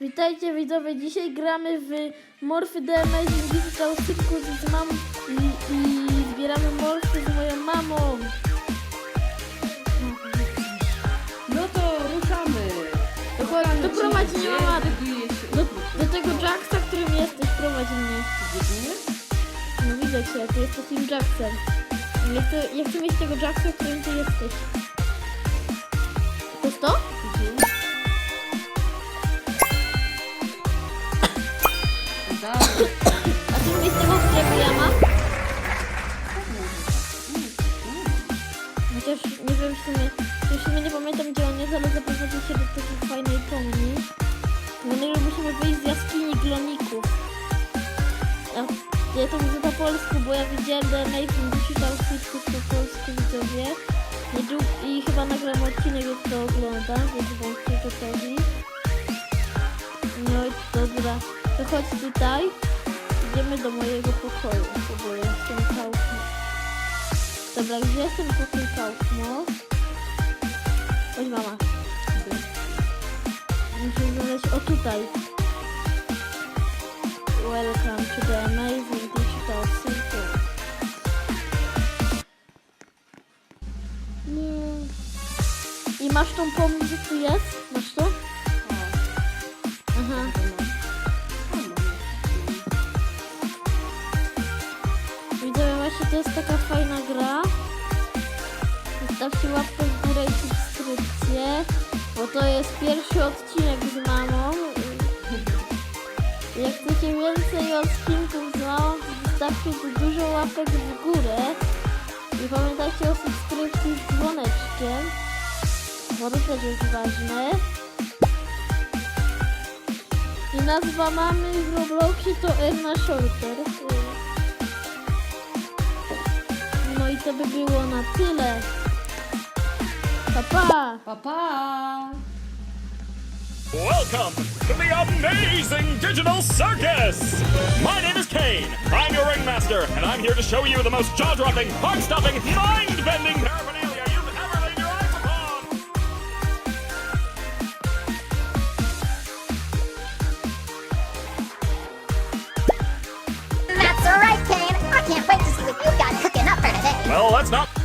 Witajcie widzowie, dzisiaj gramy w Morphy The Amazing Digital Circus z mamą i, i zbieramy morfy z moją mamą. No to ruszamy. Prowadź mnie mama do, się do, tego Jacksa, którym jesteś, prowadź mnie. No widzę cię, ty jesteś tym Jacksem. Ja chcę, ja chcę mieć tego Jacksa, którym ty jesteś. To jest to? A ty mieć tego, którego ja? Chociaż nie wiem w sumie, w sumie nie pamiętam gdzie on jest, ale zaprowadził się do takiej fajnej pomni. No my musimy wyjść z jaskini gloników. Ja to mówię po polsku, bo ja widziałem The Amazing Digital Circus po polsku widzowie. Niedług- I chyba nagram odcinek, jak to oglądam, więc bądźcie gotowi. No i dobra, to chodź tutaj. Idziemy do mojego pokoju, bo jestem Kaufmo. Dobra, gdzie jestem pokój Kaufmo? Chodź mama. Musimy znaleźć, o tutaj. Welcome to the amazing digital circle. Mm. I masz tą pomnik, gdzie tu jest? Masz to? To jest taka fajna gra. Zostawcie łapkę w górę i subskrypcję, bo to jest pierwszy odcinek z mamą. Jak chcecie więcej odcinków z mamą, to zostawcie dużo łapek w górę. I pamiętajcie o subskrypcji z dzwoneczkiem, bo to też jest ważne. I nazwa mamy w Robloxie to Erna Shorter. No i to by było na tyle. Pa, pa! Pa, pa. Welcome to the amazing digital circus! My name is Kane. I'm your ringmaster, and I'm here to show you the most jaw-dropping, heart-stopping, mind-bending paraphernalia Well, let's not